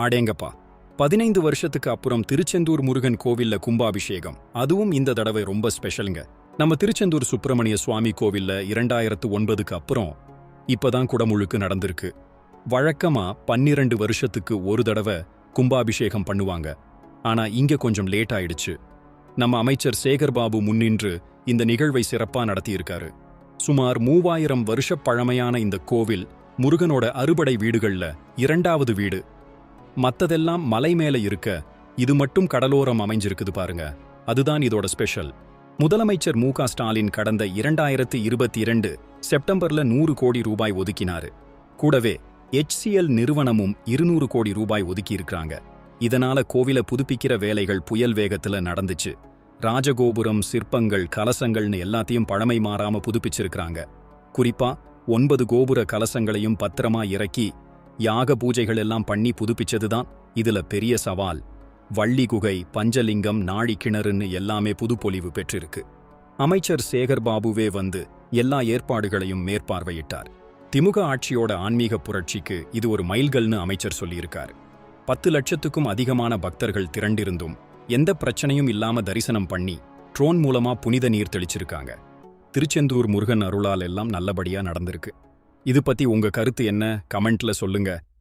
ஆடேங்கப்பா. பதினைந்து வருஷத்துக்கு அப்புறம் திருச்செந்தூர் முருகன் கோவில்ல கும்பாபிஷேகம். அதுவும் இந்த தடவை ரொம்ப ஸ்பெஷலுங்க. நம்ம திருச்செந்தூர் சுப்பிரமணிய சுவாமி கோவில்ல இரண்டாயிரத்து ஒன்பதுக்கு அப்புறம் இப்பதான் குடமுழுக்கு நடந்திருக்கு. வழக்கமா பன்னிரண்டு வருஷத்துக்கு ஒரு தடவை கும்பாபிஷேகம் பண்ணுவாங்க. ஆனா இங்க கொஞ்சம் லேட் ஆயிடுச்சு. நம்ம அமைச்சர் சேகர் பாபு முன்னின்று இந்த நிகழ்வை சிறப்பா நடத்தியிருக்காரு. சுமார் மூவாயிரம் வருஷ பழமையான இந்த கோவில் முருகனோட அறுபடை வீடுகள்ல இரண்டாவது வீடு. மத்ததெல்லாம் மலை மேல இருக்க இது மட்டும் கடலோரம் அமைஞ்சிருக்குது பாருங்க. அதுதான் இதோட ஸ்பெஷல். முதலமைச்சர் மு ஸ்டாலின் கடந்த இரண்டாயிரத்து இருபத்தி இரண்டு செப்டம்பர்ல நூறு கோடி ரூபாய் ஒதுக்கினாரு. கூடவே HCL நிறுவனமும் இருநூறு கோடி ரூபாய் ஒதுக்கியிருக்கிறாங்க. இதனால கோவில புதுப்பிக்கிற வேலைகள் புயல் வேகத்துல நடந்துச்சு. ராஜகோபுரம் சிற்பங்கள் கலசங்கள்னு எல்லாத்தையும் பழமை மாறாம புதுப்பிச்சிருக்கிறாங்க. குறிப்பா ஒன்பது கோபுர கலசங்களையும் பத்திரமா இறக்கி யாக பூஜைகள் எல்லாம் பண்ணி புதுப்பிச்சதுதான் இதுல பெரிய சவால். வள்ளி குகை பஞ்சலிங்கம் நாழி கிணறுன்னு எல்லாமே புதுப்பொலிவு பெற்றிருக்கு. அமைச்சர் சேகர் பாபுவே வந்து எல்லா ஏற்பாடுகளையும் மேற்பார்வையிட்டார். திமுக ஆட்சியோட ஆன்மீக புரட்சிக்கு இது ஒரு மைல்கல்னு அமைச்சர் சொல்லியிருக்கார். பத்து லட்சத்துக்கும் அதிகமான பக்தர்கள் திரண்டிருந்தும் எந்த பிரச்சனையும் இல்லாம தரிசனம் பண்ணி ட்ரோன் மூலமா புனித நீர் தெளிச்சிருக்காங்க. திருச்செந்தூர் முருகன் அருளால் எல்லாம் நல்லபடியா நடந்திருக்கு. இது பத்தி உங்க கருத்து என்ன? கமெண்ட்ல சொல்லுங்க.